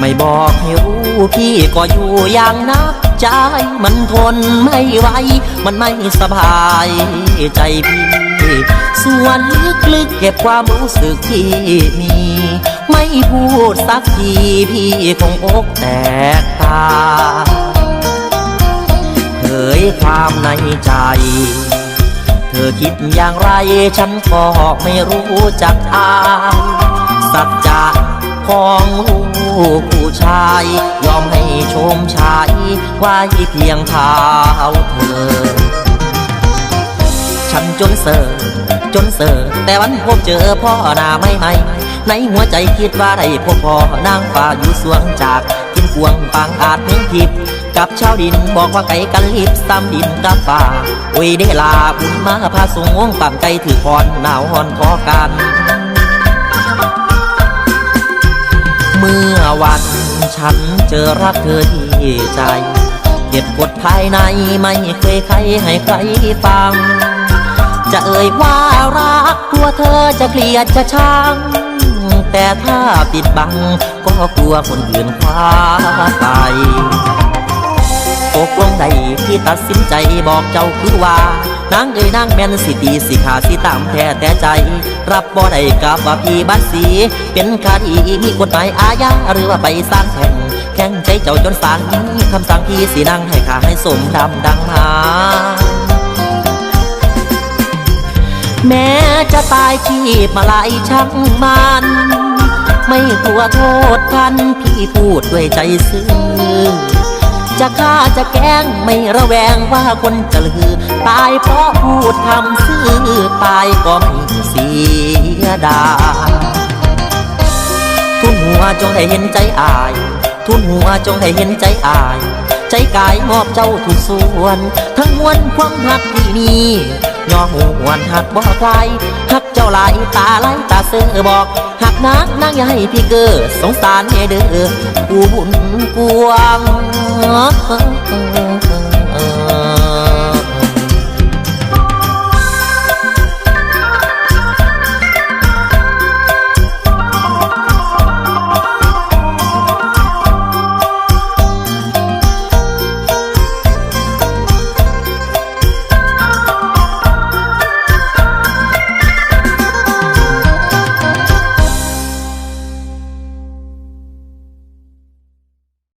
ไม่บอก็อยู่อย่างนักใจ มันทนไม่ไหว มันไม่สบายใจพี่ส่วนลึกๆเก็บความรู้สึกที่มี ไม่พูดสักทีพี่คงอกแตกตาเผยความในใจ เธอคิดอย่างไรฉันก็ไม่รู้จักอายสัจจะ ของลูกผู้ชาย ยอมให้ชมชายไว้เพียงเท้าเธอ ฉันจนเสอจนเสอแต่วันพบเจอพ่อหน้าไม่ไม่ในหัวใจคิดว่าได้พบพ่อนางฟ้าอยู่สวงจากทินกวงปางอาจเมืองทิพย์กับชาวดินบอกว่าไก่กันลิบซ้ำดินกับฟ้าโอ้ยได้ลาบุญมาพาสงฆ์ปั่มใจถือพรหนาวหอนขอกัน มื่อวันฉันเจอรักเธอที่ใจ เก็บกดภายในไม่เคยใครให้ใครฟัง จะเอ่ยว่ารักกลัวเธอจะเกลียดจะชัง แต่ถ้าปิดบังก็กลัวคนอื่นคว้าไปตกลงใดที่ตัดสินใจบอกเจ้าคือว่า นางเอ่ยนางแม่นสิตีสิขาสิตามแท้แต่ใจ รับบ่ได้กับว่าพี่บัตรสี เป็นคดีมีกฎหมายอาญาหรือว่าไปสร้างแข่งแข่งใจเจ้าจนสารมีคำสั่งที่สีนั่งให้ขาให้สมดำดังหาแม้จะตายชีพมาหลายช่างมันไม่กลัวโทษทันพี่พูดด้วยใจซื่อ จะฆ่าจะแกล้งไม่ระแวงว่าคนจะลือ ตายเพราะพูดคำซื่อตายก็ไม่เสียดายทุนหัวจงให้เห็นใจอาย ทุนหัวจงให้เห็นใจอาย ใจกายมอบเจ้าทุกส่วน ทั้งมวลความหักที่มีย่อหวนหักบ่ใครหักเจ้าหลายตาไหลตาเสือบอกหักนักนักอย่าให้พี่เกิดสงสารให้เด้อผู้บุญกวงาง